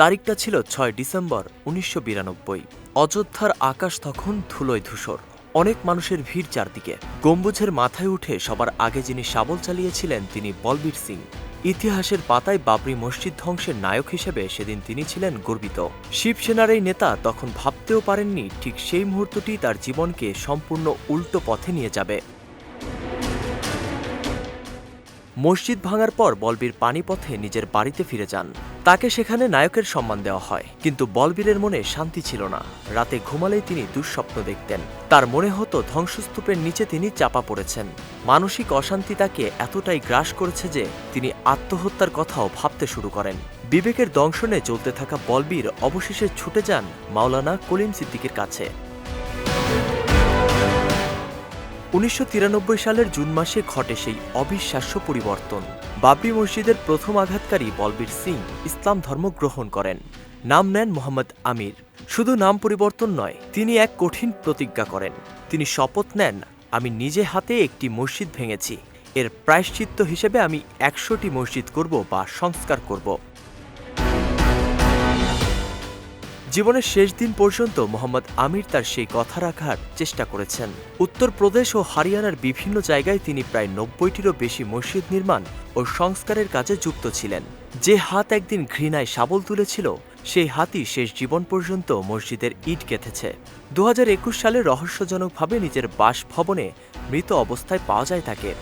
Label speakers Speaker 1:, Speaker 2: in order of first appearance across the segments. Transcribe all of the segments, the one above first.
Speaker 1: তারিখটা ছিল ছয় ডিসেম্বর উনিশশো বিরানব্বই। অযোধ্যার আকাশ তখন ধুলোয় ধূসর। অনেক মানুষের ভিড় চারদিকে। গম্বুজের মাথায় উঠে সবার আগে যিনি শাবল চালিয়েছিলেন তিনি বলবীর সিং। ইতিহাসের পাতায় বাবরি মসজিদ ধ্বংসের নায়ক হিসেবে সেদিন তিনি ছিলেন গর্বিত। শিবসেনার এই নেতা তখন ভাবতেও পারেননি ঠিক সেই মুহূর্তটি তার জীবনকে সম্পূর্ণ উল্টো পথে নিয়ে যাবে। মসজিদ ভাঙার পর বলবীর পানিপথে নিজের বাড়িতে ফিরে যান। তাকে সেখানে নায়কের সম্মান দেওয়া হয়, কিন্তু বলবীরের মনে শান্তি ছিল না। রাতে ঘুমালেই তিনি দুঃস্বপ্ন দেখতেন। তার মনে হতো ধ্বংসস্তূপের নিচে তিনি চাপা পড়েছেন। মানসিক অশান্তি তাকে এতটাই গ্রাস করেছে যে তিনি আত্মহত্যার কথাও ভাবতে শুরু করেন। বিবেকের দংশনে চলতে থাকা বলবীর অবশেষে ছুটে যান মাওলানা কলিম সিদ্দিকের কাছে। উনিশশো তিরানব্বই সালের জুন মাসে ঘটে সেই অবিশ্বাস্য পরিবর্তন। বাবরি মসজিদের প্রথম আঘাতকারী বলবীর সিং ইসলাম ধর্ম গ্রহণ করেন। নাম নেন মোহাম্মদ আমির। শুধু নাম পরিবর্তন নয়, তিনি এক কঠিন প্রতিজ্ঞা করেন। তিনি শপথ নেন, আমি নিজে হাতে একটি মসজিদ ভেঙেছি। এর প্রায়শ্চিত্ত হিসেবে আমি একশোটি মসজিদ করব বা সংস্কার করব। জীবনের শেষ দিন পর্যন্ত মোহাম্মদ আমির তার সেই কথা রাখার চেষ্টা করেছেন। উত্তরপ্রদেশ ও হরিয়ানার বিভিন্ন জায়গায় তিনি প্রায় নব্বইটিরও বেশি মসজিদ নির্মাণ ও সংস্কারের কাজে যুক্ত ছিলেন। যে হাত একদিন ঘৃণায় শাবল তুলেছিল, সেই হাতই শেষ জীবন পর্যন্ত মসজিদের ইট গেঁথেছে। দু সালে রহস্যজনকভাবে নিজের বাসভবনে মৃত অবস্থায় পাওয়া যায় তাকে।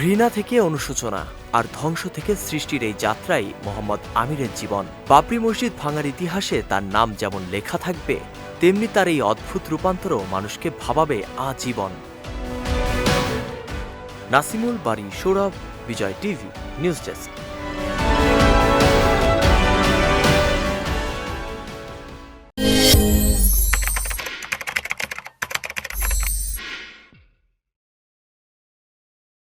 Speaker 1: ঘৃণা থেকে অনুশোচনা আর ধ্বংস থেকে সৃষ্টির এই যাত্রাই মোহাম্মদ আমিরের জীবন। বাবরি মসজিদ ভাঙার ইতিহাসে তার নাম যেমন লেখা থাকবে, তেমনি তার এই অদ্ভুত রূপান্তরও মানুষকে ভাবাবে আজীবন। Nasimul Bari Sourav, Bijoy TV, news desk.